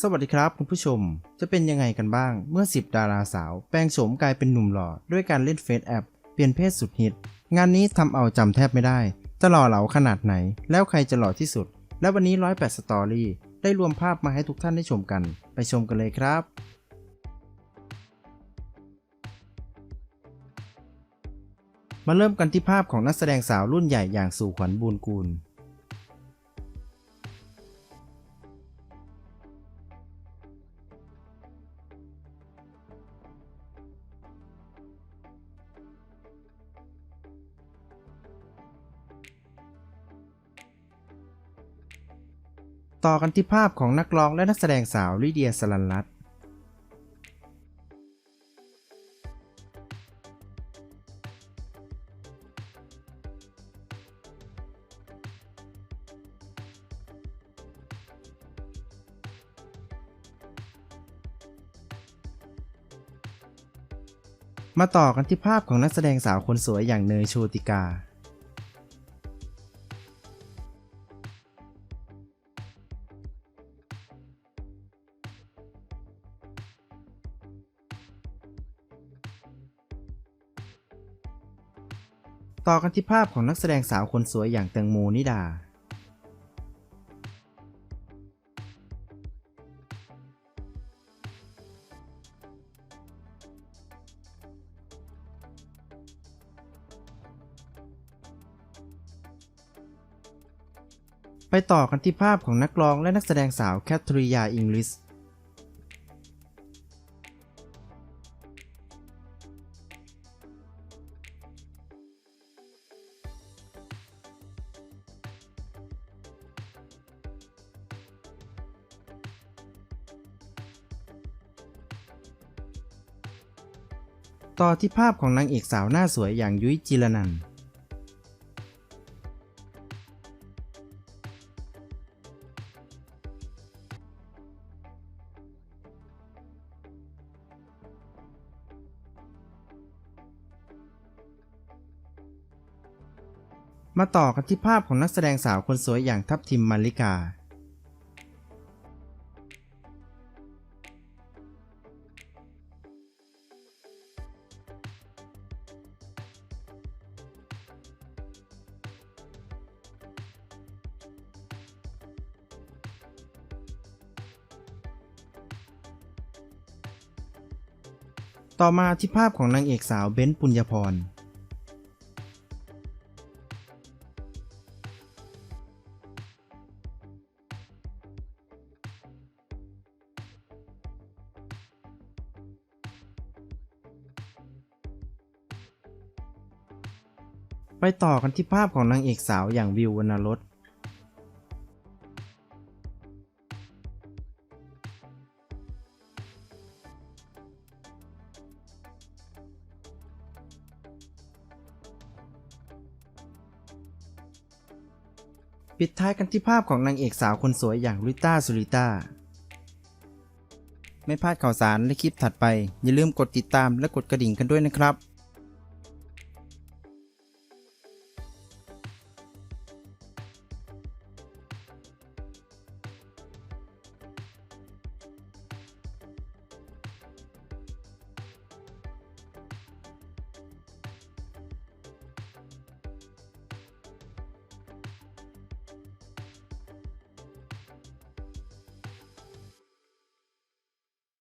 สวัสดีครับคุณผู้ชม จะเป็นยังไงกันบ้าง เมื่อ 10 ดาราสาว แปลงโฉมกลายเป็นหนุ่มหล่อ ด้วยการเล่นเฟซแอป เปลี่ยนเพศสุดฮิต งานนี้ทำเอาจำแทบไม่ได้ จะหล่อเหลาขนาดไหน แล้วใครจะหล่อที่สุด และวันนี้ 108 สตอรี่ ได้รวมภาพมาให้ทุกท่านได้ชมกัน ไปชมกันเลยครับมาเริ่มกันที่ภาพของนักแสดงสาวรุ่นใหญ่อย่างสู่ขวัญบูนกูล ต่อกันที่ภาพของนักร้องและนักแสดงสาวลิเดียสลันรัตมาต่อกันที่ภาพของนักแสดงสาวคนสวยอย่างเนยโชติกา ต่อกันที่ภาพของนักแสดงสาวคนสวยอย่างแตงโมนิดา ไปต่อกันที่ภาพของนักร้องและนักแสดงสาวแคทริยาอิงลิส ต่อที่ภาพของนางเอกสาวหน้าสวยอย่างยุ้ยจิรนันมาต่อกันที่ภาพของนักแสดงสาวคนสวยอย่างทัพทิมมาริกา ต่อมาที่ภาพของนางเอกสาวเบ้นปุญญพร ไปต่อกันที่ภาพของนางเอกสาวอย่างวิววรรณรส ปิดท้ายกันที่ภาพของนางเอกสาวคนสวยอย่างลิต้าสุริต้า ไม่พลาดข่าวสารและคลิปถัดไป อย่าลืมกดติดตามและกดกระดิ่งกันด้วยนะครับ